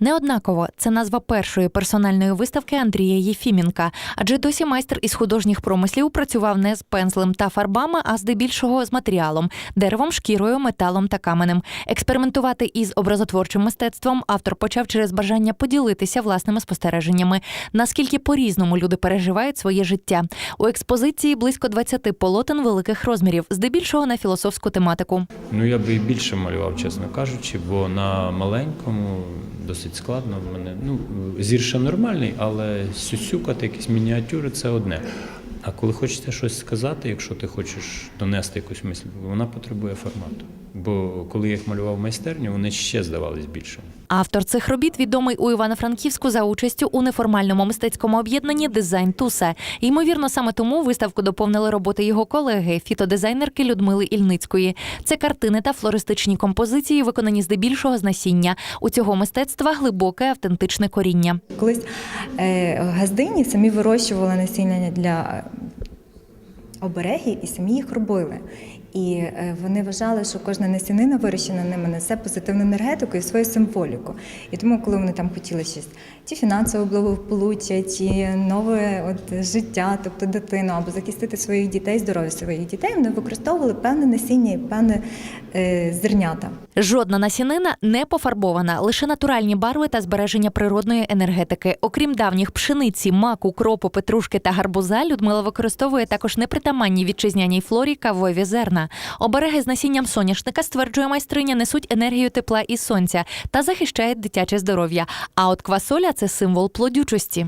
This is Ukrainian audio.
Неоднаково це назва першої персональної виставки Андрія Єфіменка, адже досі майстер із художніх промислів працював не з пензлем та фарбами, а здебільшого з матеріалом деревом, шкірою, металом та каменем. Експериментувати із образотворчим мистецтвом автор почав через бажання поділитися власними спостереженнями, наскільки по-різному люди переживають своє життя. У експозиції близько 20 полотен великих розмірів, здебільшого на філософську тематику. Ну я би і більше малював, чесно кажучи, бо на маленькому досить складно в мене. Ну, зір ще нормальний, але сюсюкати якісь мініатюри це одне. А коли хочеться щось сказати, якщо ти хочеш донести якусь мисль, вона потребує формату. Бо коли я їх малював в майстерню, вони ще здавались більшими. Автор цих робіт відомий у Івано-Франківську за участю у неформальному мистецькому об'єднанні Дизайн Туса. Ймовірно, саме тому виставку доповнили роботи його колеги, фітодизайнерки Людмили Ільницької. Це картини та флористичні композиції, виконані здебільшого з насіння. У цього мистецтва глибоке автентичне коріння. Колись е, газдині самі вирощували насіння для оберегів і самі їх робили. І е, вони вважали, що кожна насінина вирощена ними несе позитивну енергетику і свою символіку. І тому, коли вони там хотіли щось, чи фінансове благополуччя, чи нове от, життя, тобто дитину, або захистити своїх дітей, здоров'я своїх дітей, вони використовували певне насіння і певне е, зернята. Жодна насінина не пофарбована, лише натуральні барви та збереження природної енергетики. Окрім давніх пшениці, маку, кропу, петрушки та гарбуза, Людмила використовує також непритаманні вітчизняній флорі кавові зерна. Обереги з насінням соняшника, стверджує майстриня, несуть енергію тепла і сонця та захищають дитяче здоров'я. А от квасоля це символ плодючості.